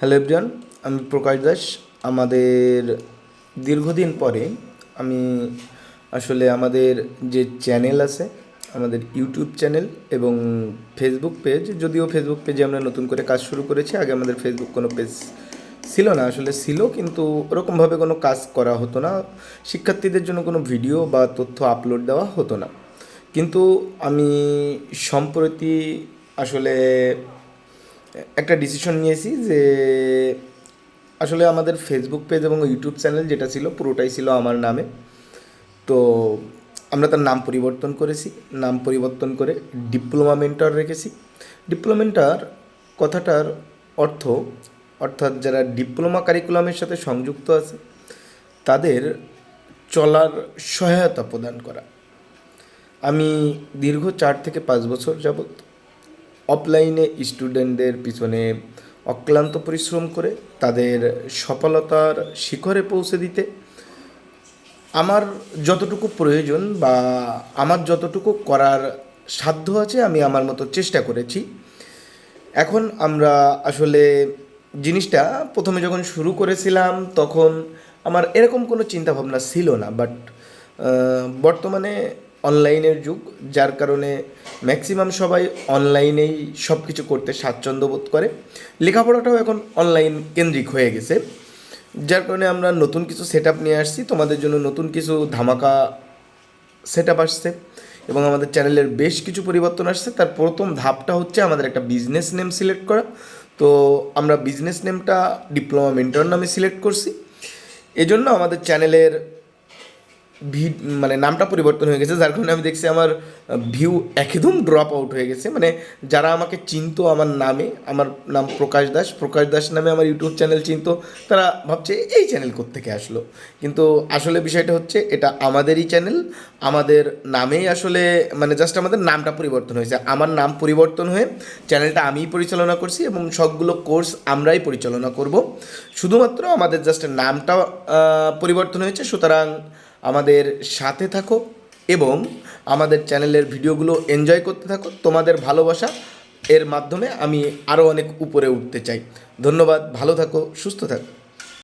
Hello everyone, আমি প্রকাশ দাস। আমাদের দীর্ঘদিন পরে আমি আসলে আমাদের যে চ্যানেল আছে, আমাদের ইউটিউব চ্যানেল এবং ফেসবুক পেজ, যদিও ফেসবুক পেজে আমরা নতুন করে কাজ শুরু করেছি, আগে আমাদের ফেসবুক কোনো পেজ ছিল না, আসলে ছিল, কিন্তু ওরকমভাবে কোনো কাজ করা হতো না। শিক্ষার্থীদের জন্য কোনো ভিডিও বা তথ্য আপলোড দেওয়া হতো না। কিন্তু আমি সম্প্রতি আসলে একটা ডিসিশন নিয়েছি যে আসলে আমাদের ফেসবুক পেজ এবং ইউটিউব চ্যানেল যেটা ছিল পুরোটাই ছিল আমার নামে। তো আমরা তার নাম পরিবর্তন করেছি। নাম পরিবর্তন করে ডিপ্লোমা মেন্টর রেখেছি। ডিপ্লোমা মেন্টর কথাটার অর্থ, অর্থাৎ যারা ডিপ্লোমা কারিকুলামের সাথে সংযুক্ত আছে, তাদের চলার সহায়তা প্রদান করা। আমি দীর্ঘ চার থেকে পাঁচ বছর যাবৎ অফলাইনে স্টুডেন্টদের পিছনে অক্লান্ত পরিশ্রম করে তাদের সফলতার শিখরে পৌঁছে দিতে আমার যতটুকু প্রয়োজন বা আমার যতটুকু করার সাধ্য আছে, আমি আমার মতো চেষ্টা করেছি। এখন আমরা আসলে জিনিসটা প্রথমে যখন শুরু করেছিলাম, তখন আমার এরকম কোনো চিন্তাভাবনা ছিল না বাট বর্তমানে অনলাইনের যুগ, যার কারণে ম্যাক্সিমাম সবাই অনলাইনেই সব কিছু করতে স্বাচ্ছন্দ্য বোধ করে। লেখাপড়াটাও এখন অনলাইন কেন্দ্রিক হয়ে গেছে। যার কারণে আমরা নতুন কিছু সেট নিয়ে আসছি। তোমাদের জন্য নতুন কিছু ধামাকা সেট আপ আসছে এবং আমাদের চ্যানেলের বেশ কিছু পরিবর্তন আসছে। তার প্রথম ধাপটা হচ্ছে আমাদের একটা বিজনেস নেম সিলেক্ট করা। তো আমরা বিজনেস নেমটা ডিপ্লোমা মেন্টর নামে সিলেক্ট করছি। এজন্য আমাদের চ্যানেলের ভি মানে নামটা পরিবর্তন হয়ে গেছে, যার কারণে আমি দেখছি আমার ভিউ একদম ড্রপ আউট হয়ে গেছে। মানে যারা আমাকে চিনতো আমার নামে, আমার নাম প্রকাশ দাস প্রকাশ দাস নামে আমার ইউটিউব চ্যানেল চিনতো, তারা ভাবছে, এই চ্যানেল থেকে আসলো? কিন্তু আসলে বিষয়টা হচ্ছে, এটা আমাদেরই চ্যানেল আমাদের নামেই আসলে মানে জাস্ট আমাদের নামটা পরিবর্তন হয়েছে। আমার নাম পরিবর্তন হয়ে চ্যানেলটা আমিই পরিচালনা করছি এবং সবগুলো কোর্স আমরাই পরিচালনা করব। শুধুমাত্র আমাদের জাস্ট নামটা পরিবর্তন হয়েছে, সুতরাং আমাদের সাথে থাকো এবং আমাদের চ্যানেলের ভিডিওগুলো এনজয় করতে থাকো। তোমাদের ভালোবাসা এর মাধ্যমে আমি আরও অনেক উপরে উঠতে চাই। ধন্যবাদ, ভালো থাকো, সুস্থ থাকো।